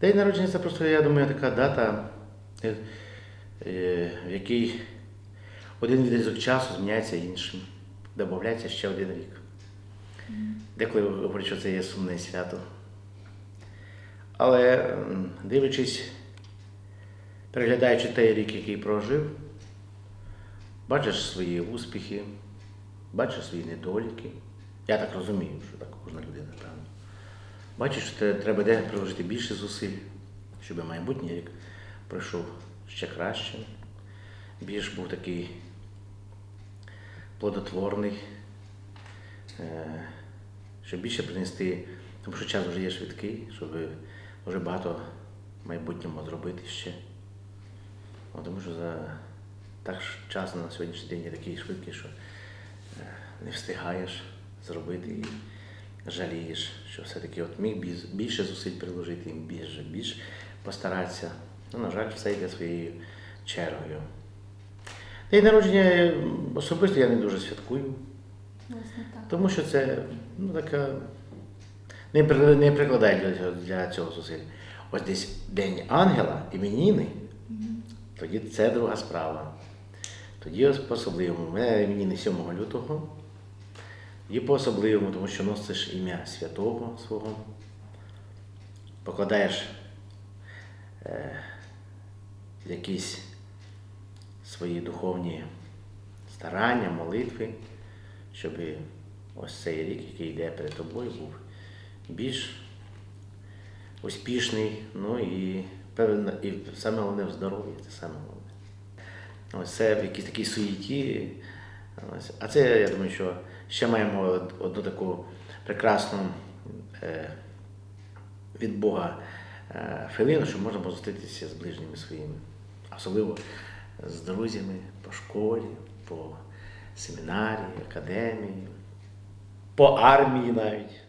День народження це просто, я думаю, така дата, е, е, в якій один відрізок часу зміняється іншим. Додається ще один рік. Деколи говорять, що це є сумне свято. Але дивлячись, переглядаючи той рік, який прожив, бачиш свої успіхи, бачиш свої недоліки. Я так розумію, що так кожна людина. Бачиш, що треба де приложити більше зусиль, щоб майбутній рік пройшов ще краще, більш був такий плодотворний, е, щоб більше принести, тому що час вже є швидкий, щоб дуже багато в майбутньому зробити ще. Тому що за так час на сьогоднішній день є такий швидкий, що е, не встигаєш зробити жалієш, що все-таки от міг більше зусиль приложити, більше, більш постаратися. Ну, на жаль, все йде своєю чергою. День народження е, особисто я не дуже святкую, Власне так. тому що це ну, така. Не, не прикладає для, для цього зусиль. Ось десь День ангела, іменіни, тоді це друга справа. Тоді ось по-особливому. У мене іменіни 7 лютого. І по-особливому, тому що носиш ім'я святого свого, покладаєш е, якісь свої духовні старання, молитви, щоб ось цей рік, який йде перед тобою, був більш успішний, ну і певно, і саме головне в здоров'ї, це саме головне. Ось це в якійсь такій суєті. А це, я думаю, що ще маємо одну таку прекрасну е, від Бога е, хвилину, що можна зустрітися з ближніми своїми, особливо з друзями по школі, по семінарії, академії, по армії навіть.